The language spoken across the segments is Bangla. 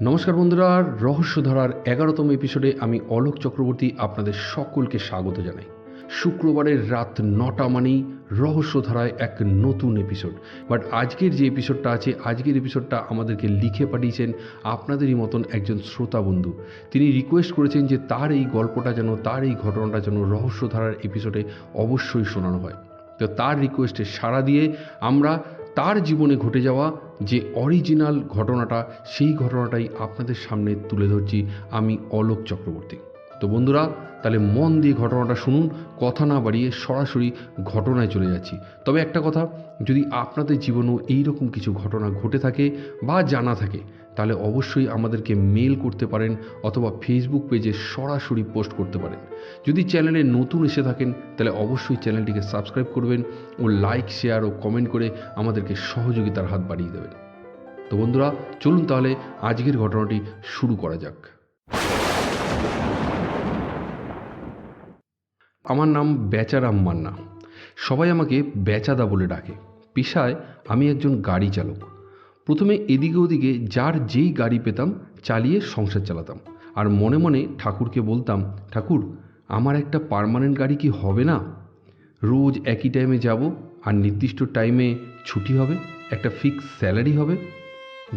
নমস্কার বন্ধুরা, রহস্যধারার এগারোতম এপিসোডে আমি অলোক চক্রবর্তী আপনাদের সকলকে স্বাগত জানাই। শুক্রবারের রাত নটা মানেই রহস্যধারায় এক নতুন এপিসোড বাট আজকের যে এপিসোডটা আছে, আজকের এপিসোডটা আমাদেরকে লিখে পাঠিয়েছেন আপনাদেরই মতন একজন শ্রোতা বন্ধু। তিনি রিকোয়েস্ট করেছেন যে তার এই গল্পটা যেন, তার এই ঘটনাটা যেন রহস্যধারার এপিসোডে অবশ্যই শোনানো হয়। তো তার রিকোয়েস্টে সাড়া দিয়ে আমরা তার জীবনে ঘটে যাওয়া যে অরিজিনাল ঘটনাটা, সেই ঘটনাটাই আপনাদের সামনে তুলে ধরছি। আমি অলোক চক্রবর্তী। তো বন্ধুরা, তাহলে মন দিয়ে ঘটনাটা শুনুন, কথা না বাড়িয়ে সরাসরি ঘটনায় চলে যাচ্ছি। তবে একটা কথা, যদি আপনাদের জীবনেও এইরকম কিছু ঘটনা ঘটে থাকে বা জানা থাকে, তাহলে অবশ্যই আমাদেরকে মেল করতে পারেন অথবা ফেসবুক পেজে সরাসরি পোস্ট করতে পারেন। যদি চ্যানেলে নতুন এসে থাকেন, তাহলে অবশ্যই চ্যানেলটিকে সাবস্ক্রাইব করবেন ও লাইক শেয়ার ও কমেন্ট করে আমাদেরকে সহযোগিতার হাত বাড়িয়ে দেবেন। তো বন্ধুরা, চলুন তাহলে আজকের ঘটনাটি শুরু করা যাক। আমার নাম বেচারাম মান্না। সবাই আমাকে বেচাদা বলে ডাকে। পেশায় আমি একজন গাড়ি চালক। প্রথমে এদিকে ওদিকে যার যেই গাড়ি পেতাম চালিয়ে সংসার চালাতাম। আর মনে মনে ঠাকুরকে বলতাম, ঠাকুর, আমার একটা পার্মানেন্ট গাড়ি কি হবে না? রোজ একই টাইমে যাব আর নির্দিষ্ট টাইমে ছুটি হবে, একটা ফিক্স স্যালারি হবে?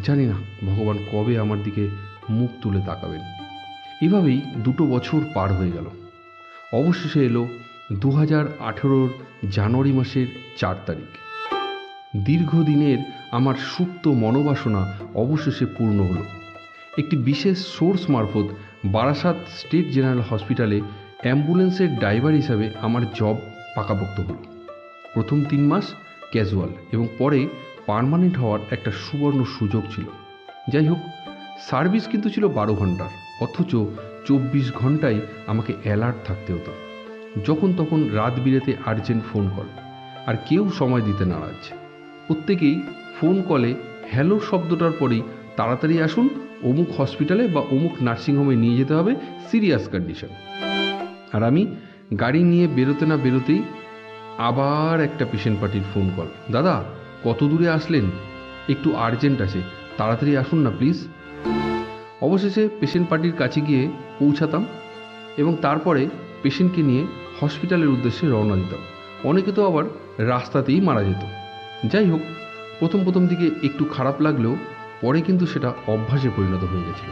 জানি না, ভগবান কবে আমার দিকে মুখ তুলে তাকাবেন। এভাবেই দুটো বছর পার হয়ে গেল। অবশেষে এলো দু হাজার আঠেরোর জানুয়ারি মাসের চার তারিখ। দীর্ঘদিনের আমার সুপ্ত মনোবাসনা অবশেষে পূর্ণ হলো। একটি বিশেষ সোর্স মারফত বারাসাত স্টেট জেনারেল হসপিটালে অ্যাম্বুলেন্সের ড্রাইভার হিসাবে আমার জব পাকাপোক্ত হলো। প্রথম তিন মাস ক্যাজুয়াল এবং পরে পারমানেন্ট হওয়ার একটা সুবর্ণ সুযোগ ছিল। যাই হোক, সার্ভিস কিন্তু ছিল বারো ঘণ্টার। অথচ চব্বিশ ঘন্টায় আমাকে অ্যালার্ট থাকতে হতো। যখন তখন রাত বিরেতে আর্জেন্ট ফোন কল আর কেউ সময় দিতে নারাজ। প্রত্যেকেই ফোন কলে হ্যালো শব্দটার পরেই তাড়াতাড়ি আসুন, অমুক হসপিটালে বা অমুক নার্সিংহোমে নিয়ে যেতে হবে সিরিয়াস কন্ডিশন আর আমি গাড়ি নিয়ে বেরোতে না বেরোতেই আবার একটা পেশেন্ট পার্টির ফোন কল দাদা, কত দূরে আসলেন? একটু আর্জেন্ট আছে, তাড়াতাড়ি আসুন না প্লিজ অবশেষে পেশেন্ট পার্টির কাছে গিয়ে পৌঁছাতাম এবং তারপরে পেশেন্টকে নিয়ে হসপিটালের উদ্দেশ্যে রওনা দিতাম। অনেকে তো আবার রাস্তাতেই মারা যেত। যাই হোক, প্রথম প্রথম দিকে একটু খারাপ লাগলেও পরে কিন্তু সেটা অভ্যাসে পরিণত হয়ে গেছিল।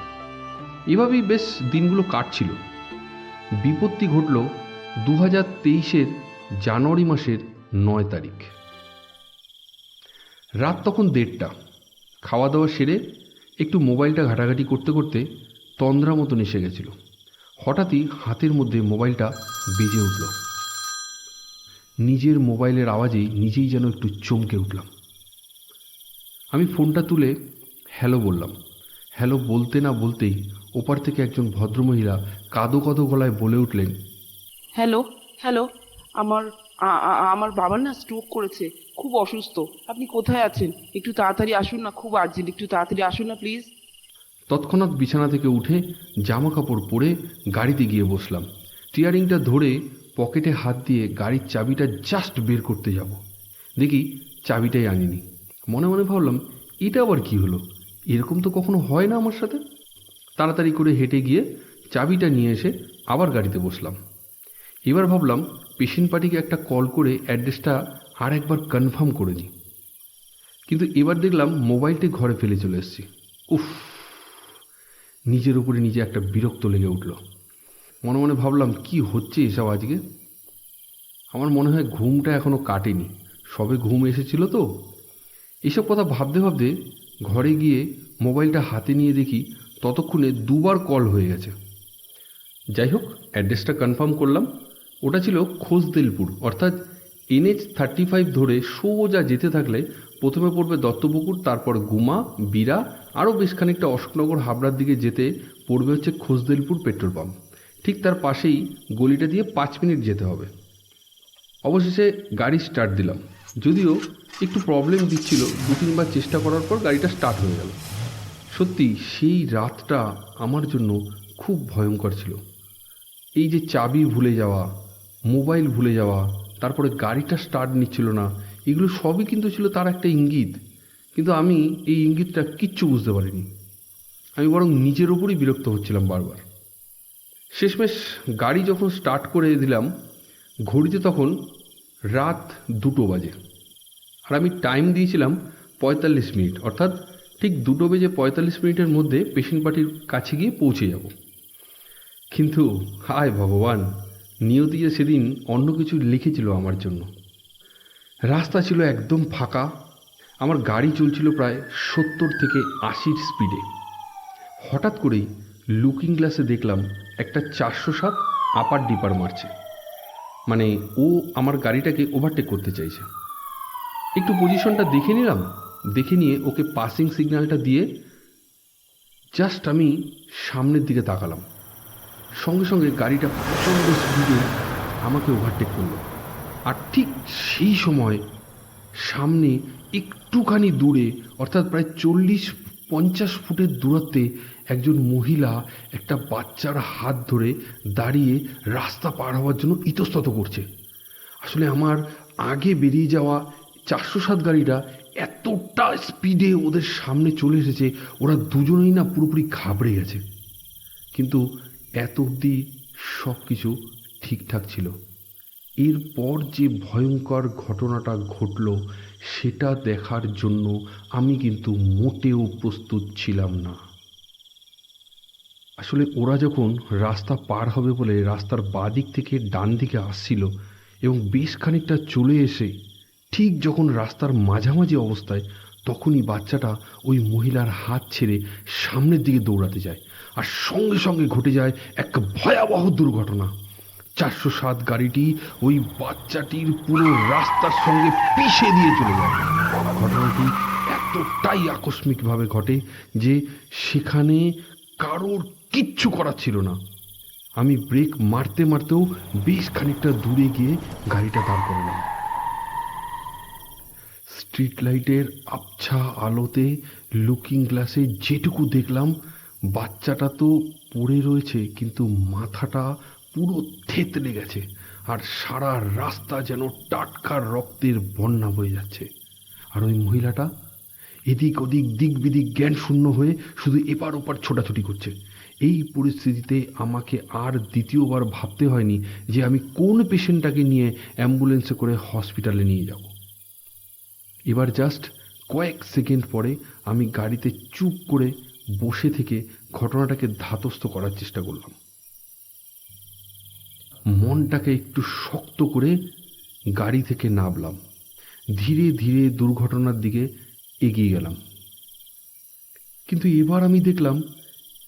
এভাবেই বেশ দিনগুলো কাটছিল। বিপত্তি ঘটল দু হাজার তেইশের জানুয়ারি মাসের নয় তারিখ। রাত তখন দেড়টা। খাওয়া দাওয়া সেরে একটু মোবাইলটা ঘাটাঘাটি করতে করতে তন্দ্রা মতন এসে গেছিল। হঠাৎই হাতের মধ্যে মোবাইলটা বেজে উঠল। নিজের মোবাইলের আওয়াজেই নিজেই যেন একটু চমকে উঠলাম। আমি ফোনটা তুলে হ্যালো বললাম। হ্যালো বলতে না বলতেই ওপার থেকে একজন ভদ্রমহিলা কাদো কাদো গলায় বলে উঠলেন, হ্যালো হ্যালো, আমার আমার বাবার না স্ট্রোক করেছে, খুব অসুস্থ। আপনি কোথায় আছেন? একটু তাড়াতাড়ি আসুন না, খুব আর্জেন্ট একটু তাড়াতাড়ি আসুন না প্লিজ তৎক্ষণাৎ বিছানা থেকে উঠে জামা কাপড় পরে গাড়িতে গিয়ে বসলাম। স্টিয়ারিংটা ধরে পকেটে হাত দিয়ে গাড়ির চাবিটা জাস্ট বের করতে যাব। দেখি চাবিটাই আনিনি। মনে মনে ভাবলাম, এটা আবার কি হলো? এরকম তো কখনো হয় না আমার সাথে। তাড়াতাড়ি করে হেঁটে গিয়ে চাবিটা নিয়ে এসে আবার গাড়িতে বসলাম। এবার ভাবলাম পেশেন্ট পার্টিকে একটা কল করে অ্যাড্রেসটা আর একবার কনফার্ম করে নিই। কিন্তু এবার দেখলাম মোবাইলটি ঘরে ফেলে চলে এসেছি। উফ, নিজের উপরে নিজে একটা বিরক্ত লেগে উঠল। মনে মনে ভাবলাম, কি হচ্ছে এসব আজকে? আমার মনে হয় ঘুমটা এখনও কাটেনি। সবে ঘুম এসেছিল তো। এসব কথা ভাবতে ভাবতে ঘরে গিয়ে মোবাইলটা হাতে নিয়ে দেখি ততক্ষণে দুবার কল হয়ে গেছে। যাই হোক, অ্যাড্রেসটা কনফার্ম করলাম। ওটা ছিল খোসদেলপুর। অর্থাৎ এনএচ থার্টি ফাইভ ধরে সোজা যেতে থাকলে প্রথমে পড়বে দত্তপুকুর, তারপর গুমা, বিরা, আরও বেশ খানিকটা অশোকনগর হাবড়ার দিকে যেতে পড়বে হচ্ছে খোসদেলপুর পেট্রোল পাম্প। ঠিক তার পাশেই গলিটা দিয়ে পাঁচ মিনিট যেতে হবে। অবশেষে গাড়ি স্টার্ট দিলাম। যদিও একটু প্রবলেম দিচ্ছিল, দু তিনবার চেষ্টা করার পর গাড়িটা স্টার্ট হয়ে গেল। সত্যি, সেই রাতটা আমার জন্য খুব ভয়ঙ্কর ছিল। এই যে চাবি ভুলে যাওয়া মোবাইল ভুলে যাওয়া, তারপরে গাড়িটা স্টার্ট নিচ্ছিল না, এগুলো সবই কিন্তু ছিল তার একটা ইঙ্গিত। কিন্তু আমি এই ইঙ্গিতটা কিচ্ছু বুঝতে পারিনি। আমি বরং নিজের ওপরই বিরক্ত হচ্ছিলাম বারবার। শেষমেশ গাড়ি যখন স্টার্ট করে দিলাম, ঘড়িতে তখন রাত দুটো বাজে। আর আমি টাইম দিয়েছিলাম পঁয়তাল্লিশ মিনিট, অর্থাৎ ঠিক দুটো বেজে পঁয়তাল্লিশ মিনিটের মধ্যে পেশেন্ট পার্টির কাছে গিয়ে পৌঁছে যাব। কিন্তু হায় ভগবান! নিয়তি যে সেদিন অন্য কিছু লিখেছিল আমার জন্য। রাস্তা ছিল একদম ফাঁকা। আমার গাড়ি চলছিল প্রায় সত্তর থেকে আশির স্পিডে। হঠাৎ করেই লুকিং গ্লাসে দেখলাম একটা চারশো সাত আপার ডিপার মারছে। মানে ও আমার গাড়িটাকে ওভারটেক করতে চাইছে। একটু পজিশনটা দেখে নিলাম। দেখে নিয়ে ওকে পাসিং সিগন্যালটা দিয়ে জাস্ট আমি সামনের দিকে তাকালাম। সঙ্গে সঙ্গে গাড়িটা প্রচণ্ড স্পিডে আমাকে ওভারটেক করল। আর ঠিক সেই সময় সামনে একটুখানি দূরে, অর্থাৎ প্রায় চল্লিশ পঞ্চাশ ফুটের দূরত্বে একজন মহিলা একটা বাচ্চার হাত ধরে দাঁড়িয়ে রাস্তা পার হওয়ার জন্য ইতস্তত করছে। আসলে আমার আগে বেরিয়ে যাওয়া চারশো সাত গাড়িটা এতটা স্পিডে ওদের সামনে চলে এসেছে, ওরা দুজনেই না পুরোপুরি ঘাবড়ে গেছে। কিন্তু এত অবধি সব কিছু ঠিকঠাক ছিল। এরপর যে ভয়ঙ্কর ঘটনাটা ঘটল, সেটা দেখার জন্য আমি কিন্তু মোটেও প্রস্তুত ছিলাম না। আসলে ওরা যখন রাস্তা পার হবে বলে রাস্তার বাদিক থেকে ডান দিকে আসছিল এবং বেশ খানিকটা চলে এসে ঠিক যখন রাস্তার মাঝামাঝি অবস্থায়, তখনই বাচ্চাটা ওই মহিলার হাত ছেড়ে সামনের দিকে দৌড়াতে যায়। আর সঙ্গে সঙ্গে ঘটে যায় এক ভয়াবহ দুর্ঘটনা। চারশো সাত গাড়িটি ওই বাচ্চাটির পুরো রাস্তার সঙ্গে পিষে দিয়ে চলে যায়। ঘটনাটি এতটাই আকস্মিকভাবে ঘটে যে সেখানে কারোর কিচ্ছু করার ছিল না। আমি ব্রেক মারতে মারতেও বেশ খানিকটা দূরে গিয়ে গাড়িটা দাঁড় করলাম। স্ট্রিট লাইটের আবছা আলোতে লুকিং গ্লাসে যেটুকু দেখলাম বাচ্চাটা তো পড়ে রয়েছে, কিন্তু মাথাটা পুরো থেতলে গেছে আর সারা রাস্তা যেন টাটকা রক্তের বন্যা বয়ে যাচ্ছে। আর ওই মহিলাটা এদিক ওদিক দিক বিদিক জ্ঞান শূন্য হয়ে শুধু এপার ওপার ছোটাছুটি করছে। এই পরিস্থিতিতে আমাকে আর দ্বিতীয়বার ভাবতে হয়নি যে আমি কোন পেশেন্টটাকে নিয়ে অ্যাম্বুলেন্সে করে হসপিটালে নিয়ে যাব। এবার জাস্ট কয়েক সেকেন্ড পরে আমি গাড়িতে চুপ করে বসে থেকে ঘটনাটাকে ধাতস্থ করার চেষ্টা করলাম। মনটাকে একটু শক্ত করে গাড়ি থেকে নামলাম। ধীরে ধীরে দুর্ঘটনার দিকে এগিয়ে গেলাম। কিন্তু এবার আমি দেখলাম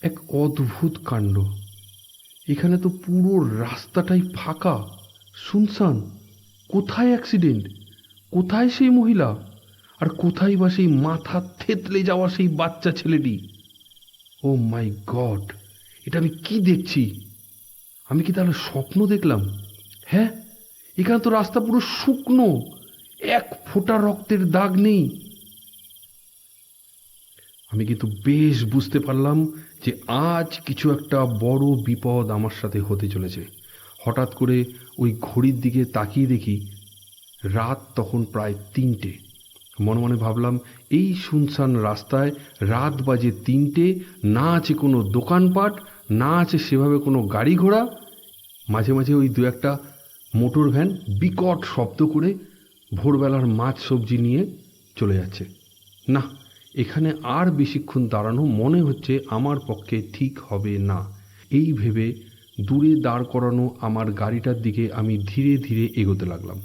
এক অদ্ভুত কাণ্ড। এখানে তো পুরো রাস্তাটাই ফাঁকা। শুনশান কোথায় অ্যাক্সিডেন্ট কোথায় সেই মহিলা? আর কোথায় বা সেই মাথা থেতলে যাওয়া সেই বাচ্চা ছেলেটি? ও মাই গড, এটা আমি কি দেখছি? আমি কি তাহলে স্বপ্ন দেখলাম? হ্যাঁ এখানে তো রাস্তা পুরো শুকনো, এক ফোঁটা রক্তের দাগ নেই। আমি কিন্তু বেশ বুঝতে পারলাম যে আজ কিছু একটা বড় বিপদ আমার সাথে হতে চলেছে। হঠাৎ করে ওই ঘড়ির দিকে তাকিয়ে দেখি, রাত তখন প্রায় তিনটে। মনে মনে ভাবলাম, এই শুনশান রাস্তায় রাত বাজে তিনটে, না আছে কোনো দোকানপাট, না আছে সেভাবে কোনো গাড়ি ঘোড়া। মাঝে মাঝে ওই দু একটা মোটর ভ্যান বিকট শব্দ করে ভোরবেলার মাছ সবজি নিয়ে চলে যাচ্ছে। না, এখানে আর বেশিক্ষণ দাঁড়ানো মনে হচ্ছে আমার পক্ষে ঠিক হবে না। এই ভেবে দূরে দাঁড় করানো আমার গাড়িটার দিকে আমি ধীরে ধীরে এগোতে লাগলাম।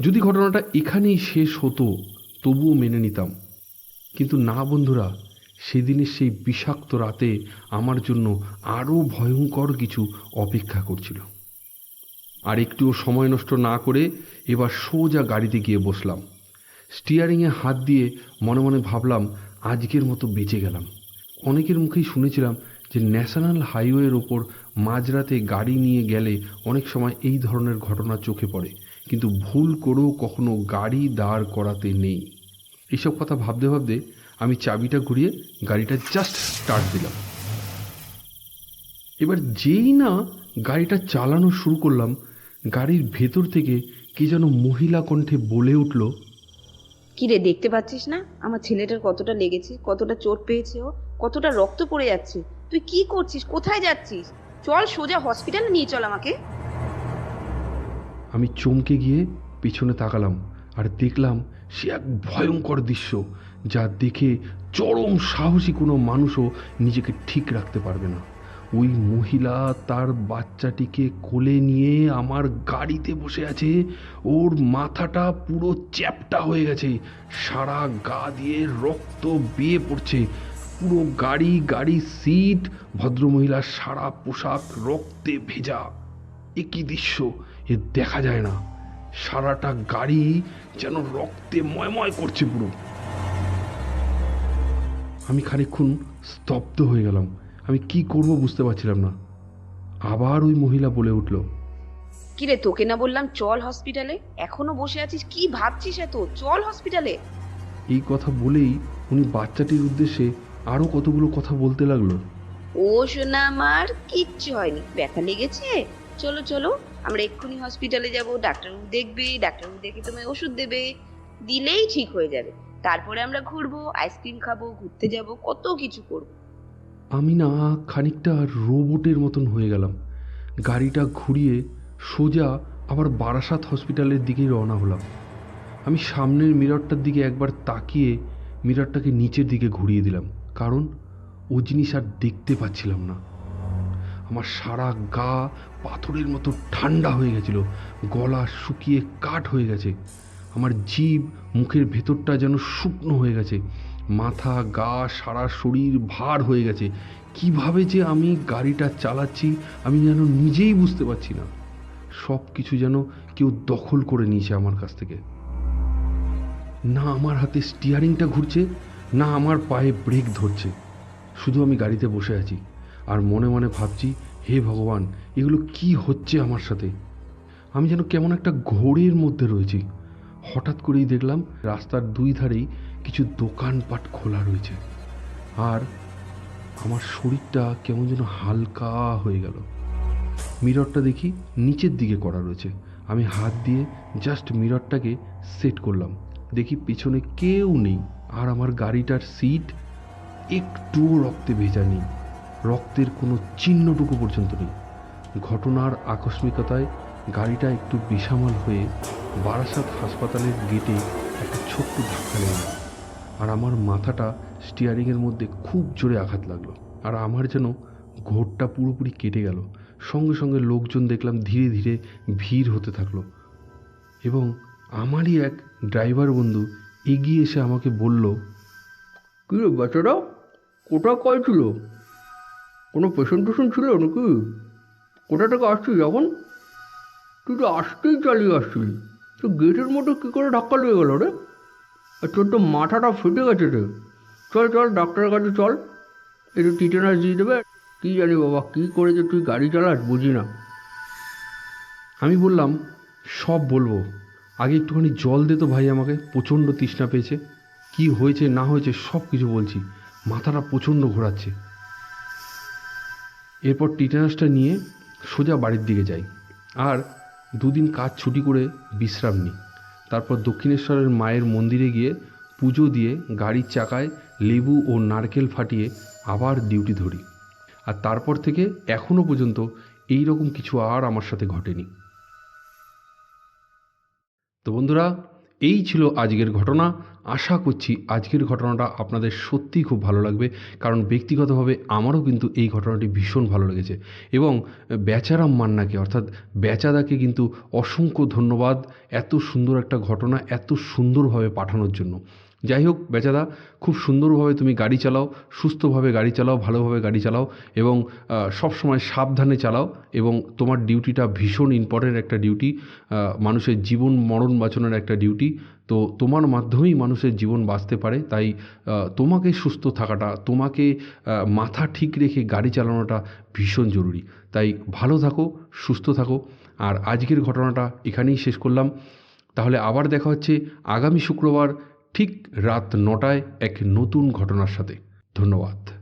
যদি ঘটনাটা এখানেই শেষ হতো, তবুও মেনে নিতাম। কিন্তু না বন্ধুরা, সেদিনের সেই বিষাক্ত রাতে আমার জন্য আরও ভয়ঙ্কর কিছু অপেক্ষা করছিল। আর একটুও সময় নষ্ট না করে এবার সোজা গাড়িতে গিয়ে বসলাম। স্টিয়ারিংয়ে হাত দিয়ে মনে মনে ভাবলাম, আজকের মতো বেঁচে গেলাম। অনেকের মুখেই শুনেছিলাম যে ন্যাশনাল হাইওয়ের ওপর মাঝরাতে গাড়ি নিয়ে গেলে অনেক সময় এই ধরনের ঘটনা চোখে পড়ে। কিন্তু ভুল করেও কখনো গাড়ি দাঁড় করাতে নেই। এইসব কথা ভাবতে ভাবতে আমি চাবিটা ঘুরিয়ে গাড়িটা জাস্ট স্টার্ট দিলাম। এবার যেই না গাড়িটা চালানো শুরু করলাম, গাড়ির ভেতর থেকে কে যেন মহিলা কণ্ঠে বলে উঠল কি রে দেখতে পাচ্ছিস না? আমার ছেলেটার কতটা লেগেছে, কতটা চোট পেয়েছে ও, কতটা রক্ত পড়ে যাচ্ছে। তুই কি করছিস? কোথায় যাচ্ছিস? চল সোজা হসপিটালে নিয়ে চল আমাকে। আমি চমকে গিয়ে পেছনে তাকালাম আর দেখলাম সে এক ভয়ঙ্কর দৃশ্য, যা দেখে চরম সাহসী কোনো মানুষও নিজেকে ঠিক রাখতে পারবে না। ওই মহিলা তার বাচ্চাটিকে কোলে নিয়ে আমার গাড়িতে বসে আছে। ওর মাথাটা পুরো চ্যাপটা হয়ে গেছে। সারা গা দিয়ে রক্ত বেয়ে পড়ছে। পুরো গাড়ি গাড়ি সিট, ভদ্রমহিলার সারা পোশাক রক্তে ভেজা। একই দৃশ্য। এ দেখা যায় না। সারাটা গাড়ি যেন রক্তে ময়ময় করছে পুরো। আমি খানিকক্ষণ স্তব্ধ হয়ে গেলাম। আমি কি করব বুঝতে পারছিলাম না। আবার ওই মহিলা বলে উঠল কি রে তোকে না বললাম চল হসপিটালে? এখনও বসে আছিস? কি ভাবছিস এত? চল হসপিটালে! এই কথা বলেই উনি বাচ্চাটির উদ্দেশ্যে আরও কতগুলো কথা বলতে লাগল। ও সোনা আমার কিচ্ছু হয়নি। ব্যথা লেগেছে? চলো চলো, আমরা এক্ষুনি হসপিটালে যাব, ডাক্তারবাবু দেখবে, ডাক্তারবাবু দেখে তোমায় ওষুধ দেবে, দিলেই ঠিক হয়ে যাবে। তারপরে আমরা ঘুরবো আইসক্রিম খাব, ঘুরতে যাব, কত কিছু করব। আমি না খানিকটা রোবটের মতন হয়ে গেলাম। গাড়িটা ঘুরিয়ে সোজা আবার বারাসাত হসপিটালের দিকেই রওনা হলাম। আমি সামনের মিররটার দিকে একবার তাকিয়ে মিররটাকে নিচের দিকে ঘুরিয়ে দিলাম, কারণ ও জিনিস আর দেখতে পাচ্ছিলাম না। আমার সারা গা পাথরের মতো ঠান্ডা হয়ে গেছিল, গলা শুকিয়ে কাঠ হয়ে গেছে। আমার জীব মুখের ভেতরটা যেন শুকনো হয়ে গেছে, মাথা, গা, সারা শরীর ভার হয়ে গেছে। কীভাবে যে আমি গাড়িটা চালাচ্ছি আমি যেন নিজেই বুঝতে পারছি না। সব কিছু যেন কেউ দখল করে নিয়েছে আমার কাছ থেকে। না আমার হাতে স্টিয়ারিংটা ঘুরছে, না আমার পায়ে ব্রেক ধরছে। শুধু আমি গাড়িতে বসে আছি। আর মনে মনে ভাবছি, হে ভগবান, এগুলো কি হচ্ছে আমার সাথে? আমি যেন কেমন একটা ঘোরের মধ্যে রয়েছি। হঠাৎ করেই দেখলাম, রাস্তার দুই ধারেই কিছু দোকানপাট খোলা রয়েছে। আর আমার শরীরটা কেমন যেন হালকা হয়ে গেল। মিররটা দেখি নিচের দিকে করা রয়েছে। আমি হাত দিয়ে জাস্ট মিররটাকে সেট করলাম। দেখি পেছনে কেউ নেই। আর আমার গাড়িটার সিট একটুও রক্তে ভেজা নেই। রক্তের কোনো চিহ্নটুকু পর্যন্ত নেই। ঘটনার আকস্মিকতায় গাড়িটা একটু বেসামাল হয়ে বারাসাত হাসপাতালের গেটে একটা ছোট্ট ধাক্কা গেল। আর আমার মাথাটা স্টিয়ারিংয়ের মধ্যে খুব জোরে আঘাত লাগল। আর আমার যেন ঘোরটা পুরোপুরি কেটে গেল। সঙ্গে সঙ্গে লোকজন দেখলাম ধীরে ধীরে ভিড় হতে থাকল। এবং আমারই এক ড্রাইভার বন্ধু এগিয়ে এসে আমাকে বলল, কী রে বাচ্চারা কোটা কয় ছিল? কোনো পেশেন্ট টেশেন্ট ছিল নাকি? কোথা থেকে আসছিস এখন? তুই তো আসতেই চালিয়ে আসছিলি তো গেটের মধ্যে কী করে ধাক্কা লেগে গেল রে? আর তোর তো মাথাটা ফেটে গেছে রে। চল চল, ডাক্তারের কাছে চল। একটু টিটেনাস দিয়ে দেবে। কী জানি বাবা, কী করে যে তুই গাড়ি চালাস? বুঝি না। আমি বললাম, সব বলব। আগে একটুখানি জল দে তো ভাই আমাকে। প্রচণ্ড তৃষ্ণা পেয়েছে। কি হয়েছে, না হয়েছে সব কিছু বলছি। মাথাটা প্রচণ্ড ঘোরাচ্ছে। এরপর টিটেনাসটা নিয়ে সোজা বাড়ির দিকে যাই। আর দুদিন কাজ ছুটি করে বিশ্রাম নিই। তারপর দক্ষিণেশ্বরের মায়ের মন্দিরে গিয়ে পুজো দিয়ে গাড়ির চাকায় লেবু ও নারকেল ফাটিয়ে আবার ডিউটি ধরি। আর তারপর থেকে এখনও পর্যন্ত এই রকম কিছু আর আমার সাথে ঘটেনি। তো বন্ধুরা, এই ছিল আজকের ঘটনা। আশা করছি আজকের ঘটনাটা আপনাদের সত্যিই খুব ভালো লাগবে, কারণ ব্যক্তিগতভাবে আমারও কিন্তু এই ঘটনাটি ভীষণ ভালো লেগেছে। এবং বেচারাম মান্নাকে, অর্থাৎ বেচাদাকে কিন্তু অসংখ্য ধন্যবাদ এত সুন্দর একটা ঘটনা এত সুন্দরভাবে পাঠানোর জন্য। যাই হোক বেচাদা খুব সুন্দরভাবে তুমি গাড়ি চালাও, সুস্থভাবে গাড়ি চালাও, ভালোভাবে গাড়ি চালাও এবং সব সময় সাবধানে চালাও এবং তোমার ডিউটিটা ভীষণ ইম্পর্ট্যান্ট একটা ডিউটি মানুষের জীবন মরণ বাঁচানোর একটা ডিউটি। তো তোমার মাধ্যমেই মানুষের জীবন বাঁচতে পারে, তাই তোমাকে সুস্থ থাকাটা, তোমাকে মাথা ঠিক রেখে গাড়ি চালানোটা ভীষণ জরুরি। তাই ভালো থাকো, সুস্থ থাকো। আর আজকের ঘটনাটা এখানেই শেষ করলাম। তাহলে আবার দেখা হচ্ছে আগামী শুক্রবার ঠিক রাত নটায় এক নতুন ঘটনার সাথে। ধন্যবাদ।